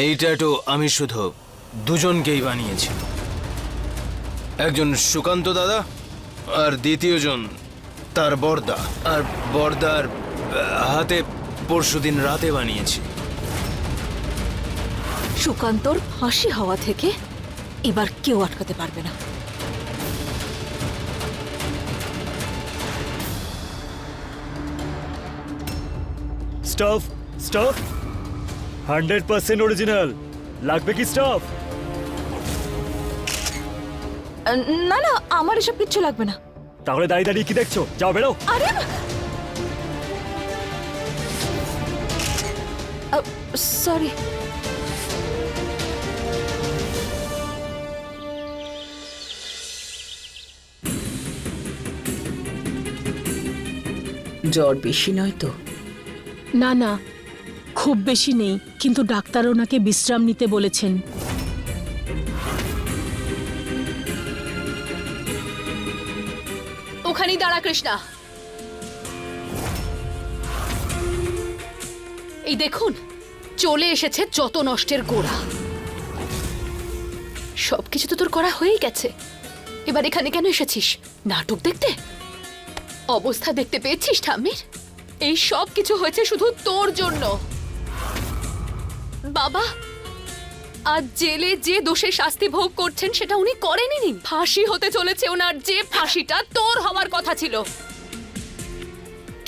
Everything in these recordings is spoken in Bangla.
এই ট্যাটু আমি শুধু দুজনকেই বানিয়েছি। একজন সুকান্ত দাদা আর দ্বিতীয়জন তার বর্দা। আর বর্দার হাতে পরশুদিন রাতে বানিয়েছি। সুকান্তর ফাঁসি হওয়া থেকে এবার কেউ আটকাতে পারবে না। Stuff stuff hundred percent original. লাগবে কি স্টাফ? না না আমার এসব কিচ্ছু লাগবে না। তাহলে দাঁড়িয়ে দাঁড়িয়ে কি দেখছ? যাও বেরো। আরে সরি জ্বর বেশি নয় তো? না না। খুব বেশি নেই, কিন্তু ডাক্তার ওনাকে বিশ্রাম নিতে বলেছেন। ওখানেই দাঁড়া, কৃষ্ণা। এই দেখুন, চলে এসেছে যত নষ্টের গোড়া। সবকিছু তো তোর করা হয়েই গেছে। এবার এখানে কেন এসেছিস? নাটক দেখতে? অবস্থা দেখতে পেয়েছিস, ঠাম্মির? এই সব কিছু হয়েছে শুধু তোর জন্য। বাবা! আজ জেলে যে দোষে শাস্তি ভোগ করছেন, সেটা উনি করেননি ফাঁসি হতে চলেছে ওনার যে ফাঁসিটা, তোর হওয়ার কথা ছিল।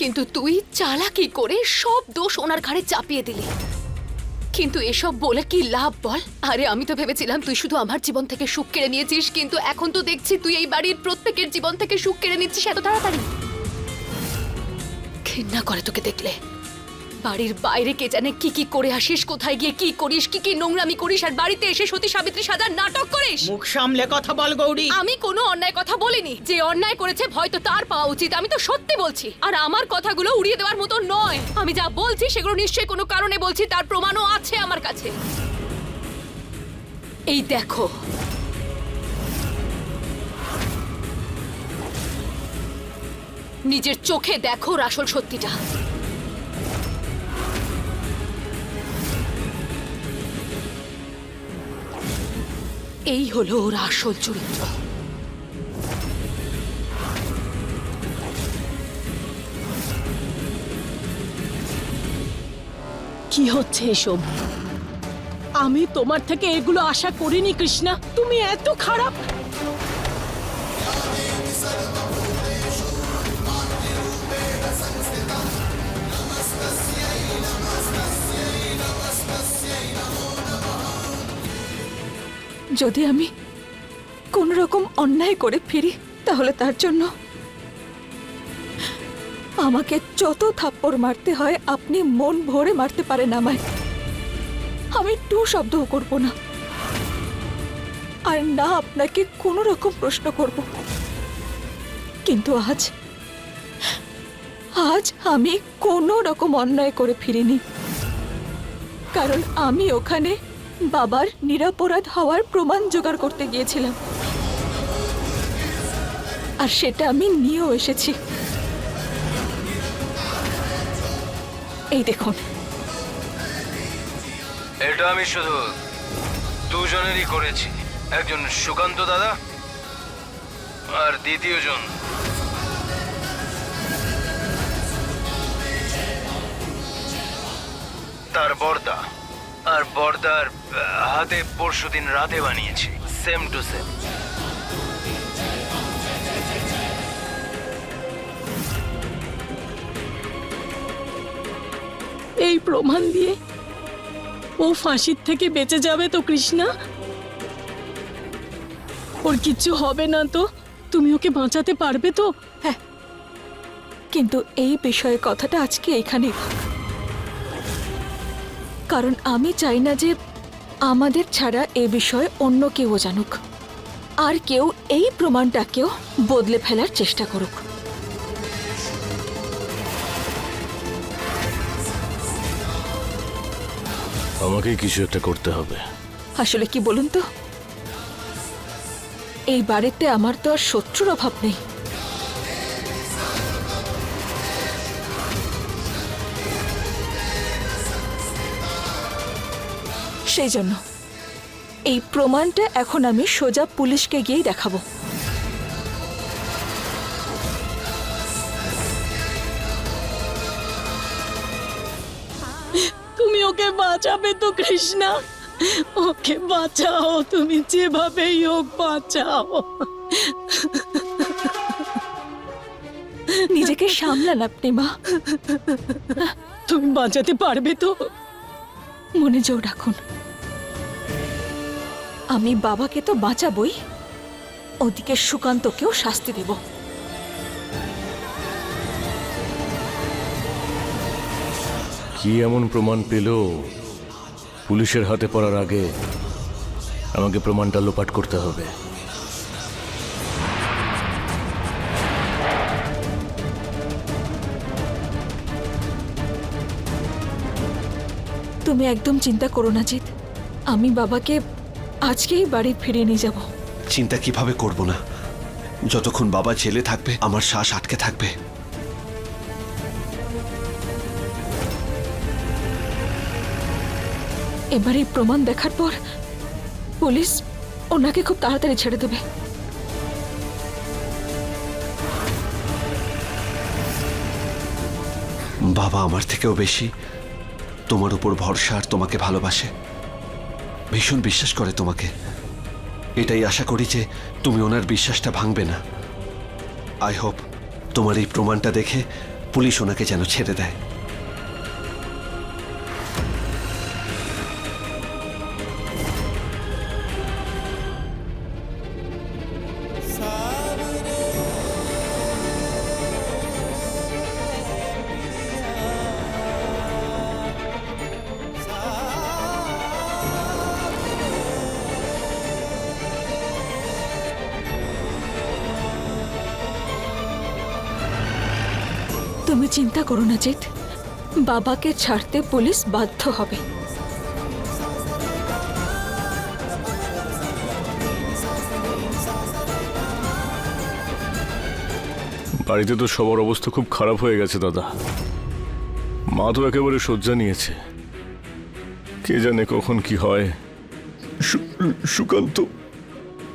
কিন্তু তুই চালাকি করে সব দোষ ওনার ঘাড়ে চাপিয়ে দিলি। কিন্তু এসব বলে কি লাভ বল? আরে, আমি তো ভেবেছিলাম তুই শুধু আমার জীবন থেকে সুখ কেড়ে নিয়েছিস, কিন্তু এখন তো দেখছি তুই এই বাড়ির প্রত্যেকের জীবন থেকে সুখ কেড়ে নিচ্ছিস এত তাড়াতাড়ি। ঘৃণা করে তোকে দেখলে। বাড়ির বাইরে কে জানে কি কি করে আসিস কোথায় গিয়ে কি করিস কি কি নোংরামি করিস আর বাড়িতে এসে সতী সাবিত্রী সাজার নাটক করিস? মুখ সামলে কথা বল গৌরী। আমি কোনো অন্যায় কথা বলিনি। যে অন্যায় করেছে ভয় তো তার পাওয়া উচিত আমি তো সত্যি বলছি। আর আমার কথাগুলো উড়িয়ে দেওয়ার মতো নয়। আমি যা বলছি সেগুলো নিশ্চয়ই কোনো কারণে বলছি তার প্রমাণও আছে আমার কাছে। এই দেখো। নিজের চোখে দেখো আসল সত্যিটা। এই হলো ওর আসল চরিত্র। কি হচ্ছে এসব? আমি তোমার থেকে এগুলো আশা করিনি, কৃষ্ণা। তুমি এত খারাপ। যদি আমি কোন রকম অন্যায় করে ফিরি, তাহলে তার জন্য আমাকে যত থাপ্পড় মারতে হয়, আপনি মন ভরে মারতে পারেন আমায়। আমি টু শব্দও করব না। আর না আপনাকে কোনো রকম প্রশ্ন করব। কিন্তু আজ আজ আমি কোনো রকম অন্যায় করে ফিরিনি। কারণ আমি ওখানে বাবার নিরাপরাধ হওয়ার প্রমাণ জোগাড় করতে গিয়েছিলাম। আর সেটা আমি নিয়েও এসেছি। এই দেখুন। এটা আমি শুধু দুজনেরই করেছি। একজন সুকান্ত দাদা আর দ্বিতীয়জন তার বর্দা। আর বর্দার হাতে পরশুদিন রাতে বানিয়েছি। সেম টু সেম এই প্রমাণ দিয়ে ও ফাঁসির থেকে বেঁচে যাবে তো কৃষ্ণা? ওর কিচ্ছু হবে না তো? তুমি ওকে বাঁচাতে পারবে তো? হ্যাঁ। কিন্তু এই বিষয়ে কথাটা আজকে এখানেই। থাক কারণ আমি চাই না যে আমাদের ছাড়া এ বিষয়ে অন্য কেউ জানুক। আর কেউ এই প্রমাণটাকেও বদলে ফেলার চেষ্টা করুক। আমাকে কিছু একটা করতে হবে। আসলে কি বলুন তো? এই বাড়িতে আমার তো আর শত্রুর অভাব নেই। সেই জন্য। এই প্রমাণটা এখন আমি সোজা পুলিশকে গিয়েই দেখাবো। তুমি ওকে বাঁচাবে তো কৃষ্ণা। ওকে বাঁচাও তুমি যেভাবেই হোক বাঁচাও। নিজেকে সামলান আপনি মা। তুমি বাঁচাতে পারবে তো? মনে জোর রাখুন। আমি বাবাকে তো বাঁচাবই। ওদিকে সুকান্তকেও শাস্তি দেব। কি এমন প্রমাণ পেল? পুলিশের হাতে পড়ার আগে আমাকে প্রমাণটা লোপাট করতে হবে। তুমি একদম চিন্তা করো না জিৎ। আমি বাবাকে আজকেই বাড়ি ফিরিয়ে নিয়ে যাব। চিন্তা কীভাবে করব না? যতক্ষণ বাবা জেলে থাকবে আমার শ্বাস আটকে থাকবে। এবারে প্রমাণ দেখার পর পুলিশ ওনাকে খুব তাড়াতাড়ি ছেড়ে দেবে। বাবা আমার থেকেও বেশি। তোমার উপর ভরসা আর তোমাকে ভালোবাসে। ভীষণ বিশ্বাস করে তোমাকে। এটাই আশা করি যে তুমি ওনার বিশ্বাসটা ভাঙবে না। আই হোপ তোমার এই প্রমাণটা দেখে পুলিশ ওনাকে যেন ছেড়ে দেয়। চিন্তা করো না জিৎ বাবাকে ছাড়তে পুলিশ বাধ্য হবে। বাড়িতে তো সবার অবস্থা খুব খারাপ হয়ে গেছে, দাদা। মা তো একেবারে শয্যা নিয়েছে। কে জানে কখন কি হয়। সুকান্ত,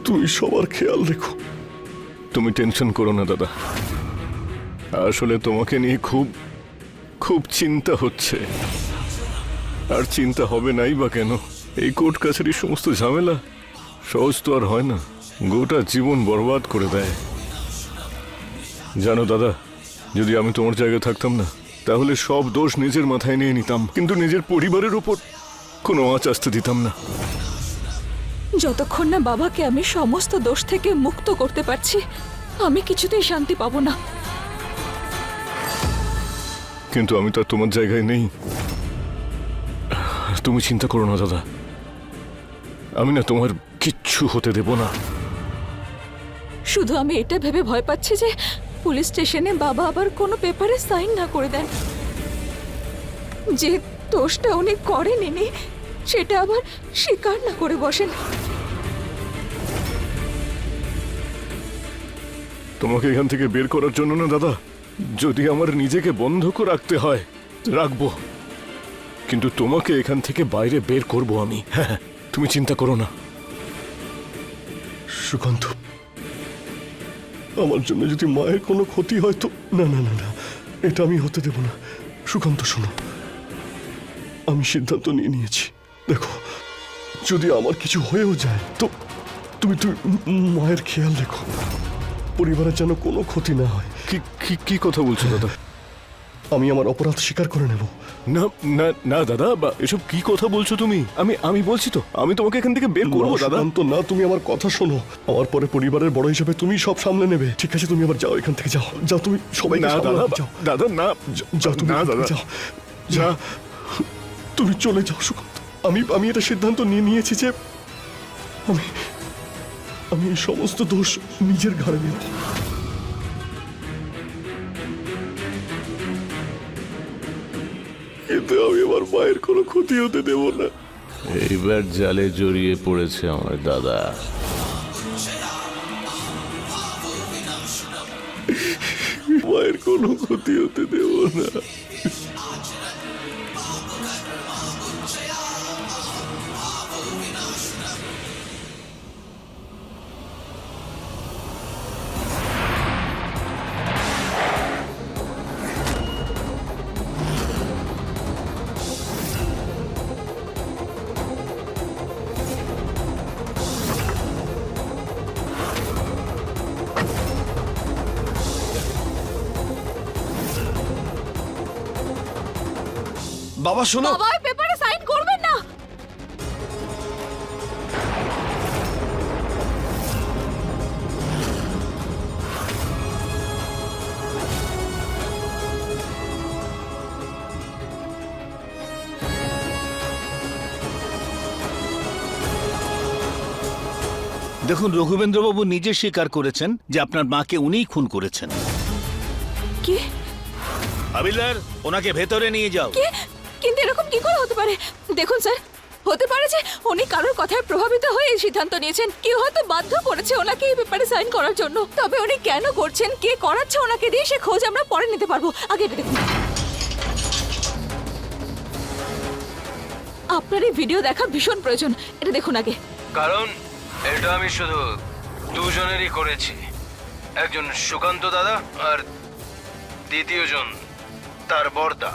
তুমি সবার খেয়াল রেখো। তুমি টেনশন করো না, দাদা। আসলে তোমাকে নিয়ে খুব খুব চিন্তা হচ্ছে। আর চিন্তা হবে নাই বা কেন? এই কোর্ট কাছারির সমস্ত ঝামেলা সহজ তো আর হয় না। গোটা জীবন বরবাদ করে দেয়। জানো দাদা, যদি আমি তোমার জায়গায় থাকতাম না, তাহলে সব দোষ নিজের মাথায় নিয়ে নিতাম। কিন্তু নিজের পরিবারের উপর কোনো আঁচ আসতে দিতাম না। যতক্ষণ না বাবাকে আমি সমস্ত দোষ থেকে মুক্ত করতে পারছি, আমি কিছুতেই শান্তি পাবো না। কিন্তু আমি তো আর তোমার জায়গায় নেই। তুমি চিন্তা করো না দাদা। আমি না তোমার কিচ্ছু হতে দেব না। শুধু আমি এটা ভেবে ভয় পাচ্ছি যে পুলিশ স্টেশনে বাবা আবার কোনো পেপারে সাইন না করে দেন। যে দোষটা উনি করেনি সেটা আবার স্বীকার না করে বসেন। তোমাকে এখান থেকে বের করার জন্য না দাদা? যদি আমার নিজেকে বন্ধক রাখতে হয়, রাখব। কিন্তু তোমাকে এখান থেকে বাইরে বের করব আমি। হ্যাঁ তুমি চিন্তা করো না। সুকান্ত আমার জন্য যদি মায়ের কোনো ক্ষতি হয় তো না না না না, এটা আমি হতে দেব না। সুকান্ত শোনো, আমি সিদ্ধান্ত নিয়ে নিয়েছি। দেখো, যদি আমার কিছু হয়েও যায়, তো তুমি তুমি মায়ের খেয়াল রেখো। পরিবারের যেন কোনো ক্ষতি না হয়। কি কি কি কথা বলছো দাদা? আমি আমার অপরাধ স্বীকার করে নেব। না না না দাদা বা এসব কি কথা বলছো তুমি? আমি আমি বলছি তো আমি তোমাকে এখান থেকে বের করব দাদা। সুকান্ত না তুমি আমার কথা শোনো। আমার পরে পরিবারের বড় হিসেবে তুমি সব সামলে নেবে। ঠিক আছে তুমি আবার যাও এখান থেকে যাও। যাও তুমি সবাই না দাদা যাও। দাদা না যাও তুমি না দাদা। যাও। যা তুমি চলে যাও সুকান্ত। আমি আমি এটা সিদ্ধান্ত নিয়ে নিয়েছি যে আমি আমি এই সমস্ত দোষ নিজের ঘাড়ে নেব। কিন্তু আমি আমার মায়ের কোনো ক্ষতি হতে দেব না। এইবার জালে জড়িয়ে পড়েছে আমার দাদা। মায়ের কোনো ক্ষতি হতে দেব না। বাবা শোনো। বাবা ওই পেপারে সাইন করবেন না। দেখুন রঘুবেন্দ্রবাবু নিজে স্বীকার করেছেন যে আপনার মাকে উনিই খুন করেছেন। কি? হাবিলদার ওনাকে ভেতরে নিয়ে যাও। কি? কিন্তু এরকম কি করে হতে পারে? দেখুন, স্যার, হতে পারে যে উনি কারোর কথায় প্রভাবিত হয়ে এই সিদ্ধান্ত নিয়েছেন। কেউ হয়তো বাধ্য করেছে ওনাকে এই ব্যাপারে সাইন করার জন্য। তবে উনি কেন করছেন, কে করাচ্ছে ওনাকে দিয়ে সে খোঁজ আমরা পরে নিতে পারব। আগে দেখুন। আপনার এই ভিডিও দেখা ভীষণ প্রয়োজন। এটা দেখুন আগে। কারণ, এটা আমি শুধু দুজনেরই করেছি। একজন সুকান্ত দাদা আর দ্বিতীয়জন তার বর্দা।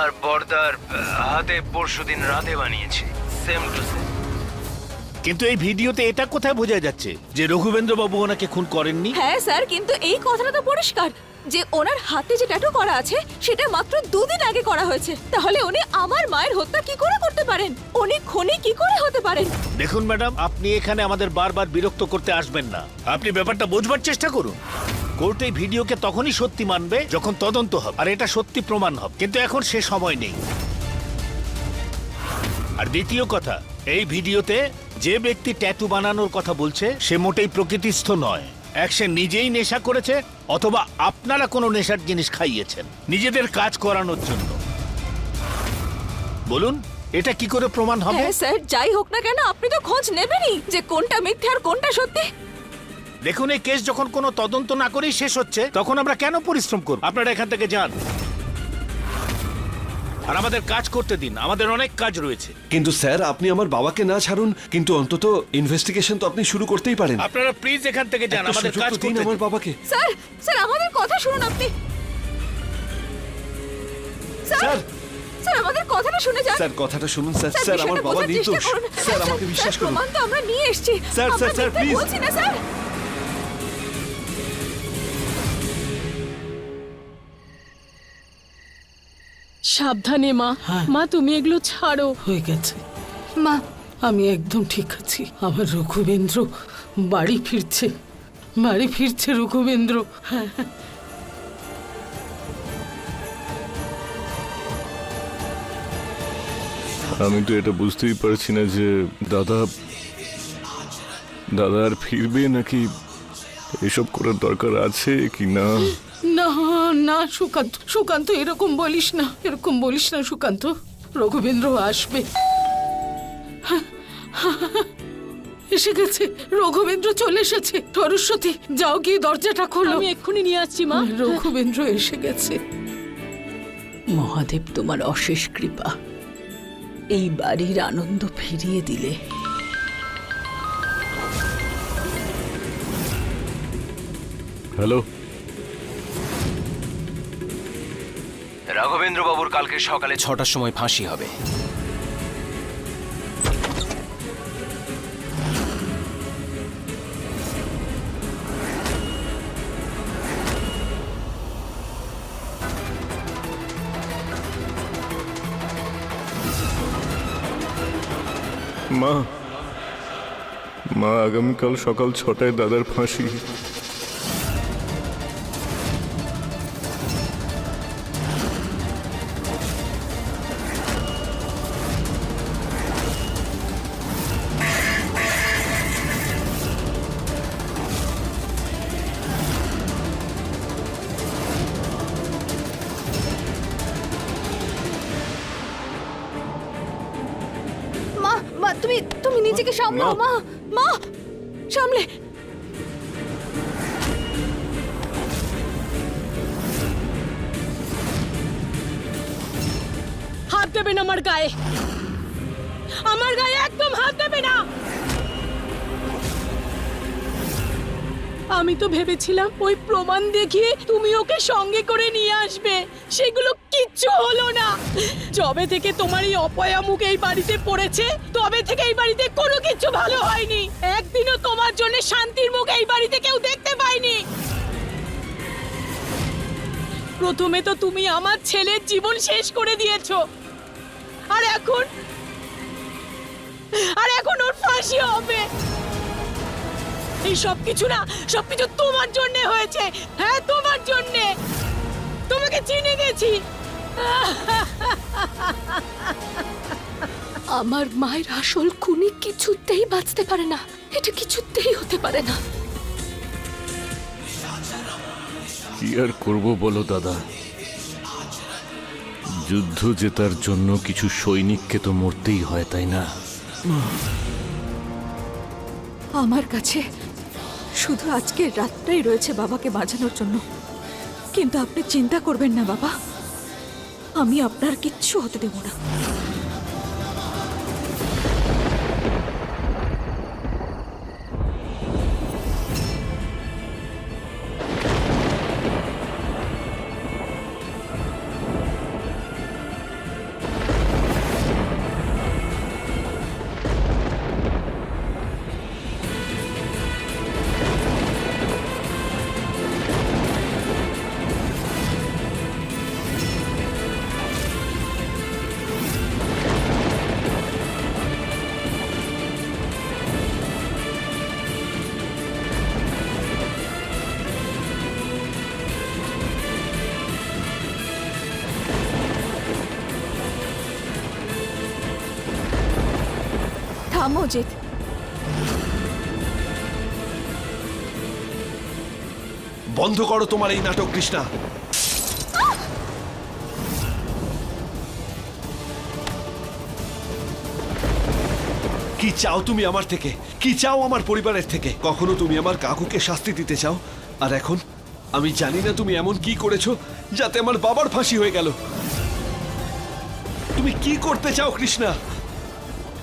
আর বর্দার হাতে পরশুদিন রাতে বানিয়েছি। সেম টু সেম কিন্তু এই ভিডিওতে এটা কোথায় বোঝা যাচ্ছে? যে রঘুবেন্দ্রবাবু ওনাকে খুন করেননি? হ্যাঁ স্যার কিন্তু এই কথাটা তো পরিষ্কার। যে ওনার হাতে যে ট্যাটু করা আছে সেটা মাত্র দুদিন আগে করা হয়েছে। তাহলে উনি আমার মায়ের হত্যা কি করে করতে পারেন? উনি খুনি কি করে হতে পারেন? দেখুন ম্যাডাম আপনি এখানে আমাদের বারবার বিরক্ত করতে আসবেন না। আপনি ব্যাপারটা বোঝবার চেষ্টা করুন। কোর্ট এই ভিডিওকে তখনই সত্যি মানবে যখন তদন্ত হবে। আর এটা সত্যি প্রমাণ হবে। কিন্তু এখন সে সময় নেই। আর দ্বিতীয় কথা, এই ভিডিওতে যে ব্যক্তি ট্যাটু বানানোর কথা বলছে, সে মোটেই প্রকৃতিস্থ নয়। এক, সে নিজেই নেশা করেছে, অথবা আপনারা কোনো নেশার জিনিস খাইয়েছেন, নিজেদের কাজ করানোর জন্য। বলুন, এটা কি করে প্রমাণ হবে? হ্যাঁ স্যার, যাই হোক না কেন, আপনি তো খোঁজ নেবেনই যে কোনটা মিথ্যে আর কোনটা সত্যি। দেখুন এই কেস যখন কোনো তদন্ত না করেই শেষ হচ্ছে তখন আমরা কেন পরিশ্রম করব? আপনারা এখান থেকে যান। আর আমাদের কাজ করতে দিন। আমাদের অনেক কাজ রয়েছে। কিন্তু স্যার আপনি আমার বাবাকে না ছাড়ুন কিন্তু অন্তত ইনভেস্টিগেশন তো আপনি শুরু করতেই পারেন। আপনারা প্লিজ এখান থেকে যান আমাদের কাজ তো দিন আমার বাবাকে। স্যার স্যার আমাদের কথা শুনুন আপনি। Sir sir! আমাদের কথাটা শুনে যান। স্যার কথাটা শুনুন স্যার। স্যার আমার বাবা নির্দোষ। স্যার আমাকে বিশ্বাস করুন। প্রমাণ তো আমরা নিয়ে এসেছি। Sir, sir, sir, please। বলছি না স্যার। সাবধানে মা। মা তুমি এগুলো ছাড়ো। হয়ে গেছে। মা। আমি একদম ঠিক আছি। আমার রঘুবেন্দ্র বাড়ি ফিরছে। বাড়ি ফিরছে রঘুবেন্দ্র। হ্যাঁ। আমি তো এটা বুঝতেই পারছি না যে দাদা দাদা আর ফিরবে নাকি এসব করার দরকার আছে কি না? না না সুকান্ত সুকান্ত এরকম বলিস না এরকম বলিস না সুকান্ত। রঘুবেন্দ্র আসবে। এসে গেছে রঘুবেন্দ্র চলে এসেছে। সরস্বতী যাও গিয়ে দরজাটা খোলো। আমি এক্ষুনি নিয়ে আসছি মা। রঘুবেন্দ্র এসে গেছে। মহাদেব তোমার অশেষ কৃপা। এই বাড়ির আনন্দ ফিরিয়ে দিলে। হ্যালো। রাঘবেন্দ্র বাবুর কালকে সকালে ছটার সময় ফাঁসি হবে। মা মা, আগামীকাল সকাল ছটায় দাদার ফাঁসি। নিজেকে সামলাও মা মা সামলে। হাত দেবেন আমার গায়ে। আমার গায়ে একদম হাত দেবে না। আমি তো ভেবেছিলাম ওই প্রমাণ দেখিয়ে তুমি ওকে সঙ্গে করে নিয়ে আসবে। সেগুলো কিচ্ছু হলো না। যবে থেকে তোমার এই অপয়া মুখ এই বাড়িতে পড়েছে, তবে থেকে এই বাড়িতে কোনো কিছু ভালো হয়নি। একদিনও তোমার জন্য শান্তির মুখ এই বাড়িতে কেউ দেখতে পায়নি। প্রথমে তো তুমি আমার ছেলের জীবন শেষ করে দিয়েছ। এখন আর এখন ওর ফাঁসি হবে। এই সব কিছু না সবকিছু তোমার জন্য হয়েছে। হ্যাঁ তোমার জন্য। তোমাকে চিনে গেছি। আমার মায়ের আসল খুনি কিছুতেই বাঁচতে পারে না। এটা কিছুতেই হতে পারে না। কি আর করব বলো দাদা? যুদ্ধ জেতার জন্য কিছু সৈনিককে তো মরতেই হয় তাই না? আমার কাছে শুধু আজকের রাতটাই রয়েছে বাবাকে বাঁচানোর জন্য। কিন্তু আপনি চিন্তা করবেন না, বাবা। আমি আপনার কিচ্ছু হতে দেব না। থামো জিৎ বন্ধ করো তোমার এই নাটক, কৃষ্ণা। কি চাও তুমি আমার থেকে? কি চাও আমার পরিবারের থেকে? কখনো তুমি আমার কাকুকে শাস্তি দিতে চাও? আর এখন, আমি জানি না তুমি এমন কি করেছ যাতে আমার বাবার ফাঁসি হয়ে গেল। তুমি কি করতে চাও, কৃষ্ণা?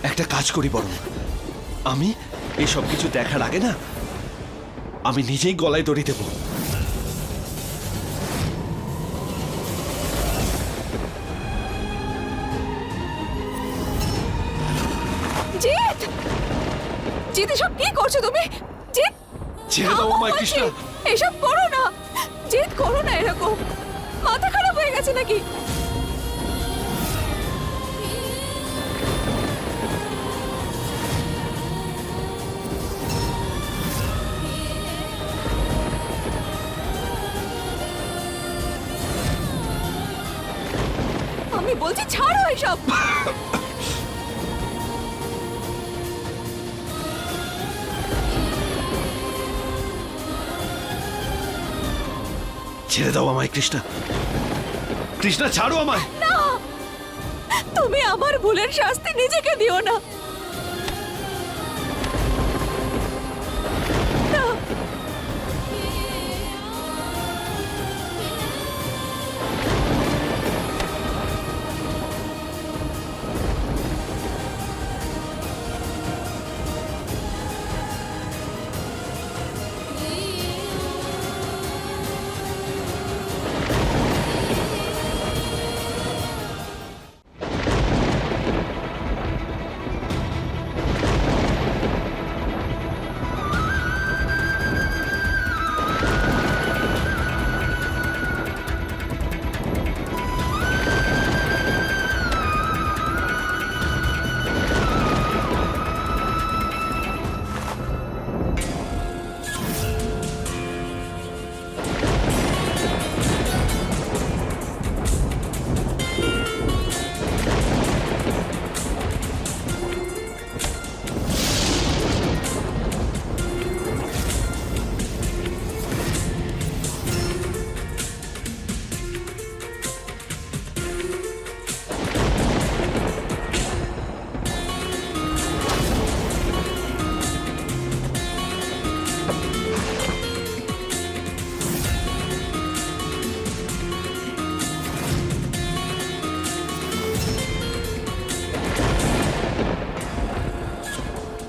একটা কাজ করি বরং আমি এসব কিছু দেখার আগে না আমি নিজেই গলায় দড়ি দেবো। জিৎ! এসব কি করছ তুমি? জিৎ! ছেড়ে দাও আমায় কৃষ্ণা। এসব করো না। জিৎ করো না এরকম। মাথা খারাপ হয়ে গেছে নাকি? বলছি ছাড়ো এসব। ছেড়ে দাও আমায় কৃষ্ণা। কৃষ্ণা ছাড়ো আমায়। না তুমি আমার ভুলের শাস্তি নিজেকে দিও না। না।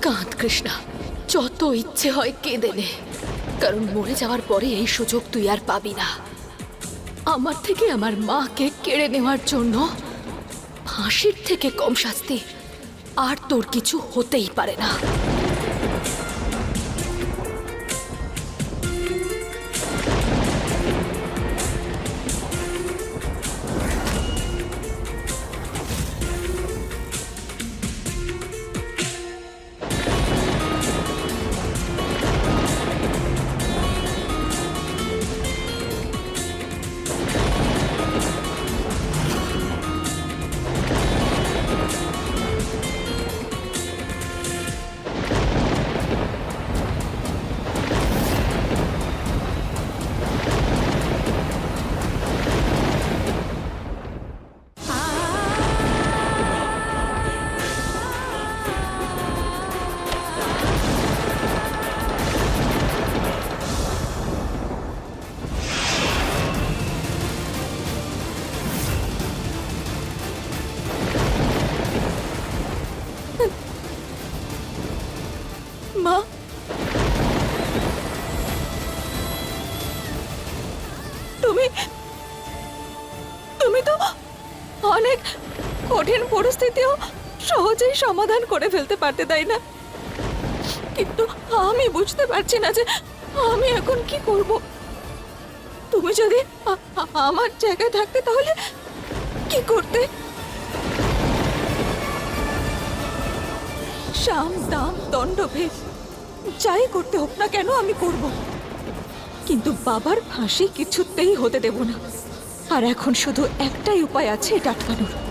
কাঁদ কৃষ্ণা, যত ইচ্ছে হয় কেঁদে নে, কারণ মরে যাওয়ার পরে এই সুযোগ তুই আর পাবি না। আমার থেকে আমার মাকে কেড়ে নেওয়ার জন্য ফাঁসির থেকে কম শাস্তি আর তোর কিছু হতেই পারে না। তুমি তুমি তো অনেক কঠিন পরিস্থিতিও সহজেই সমাধান করে ফেলতে পারতে, তাই না? কিন্তু আমি বুঝতে পারছি না যে আমি এখন কি করব। তুমি যদি আমার জায়গায় থাকতে তাহলে কি করতে? শাম, দাম, দণ্ডভেদ যাই করতে হোক না কেন আমি করব। কিন্তু বাবার ফাঁসি কিছুতেই হতে দেব না। আর এখন শুধু একটাই উপায় আছে এটা আটকানোর।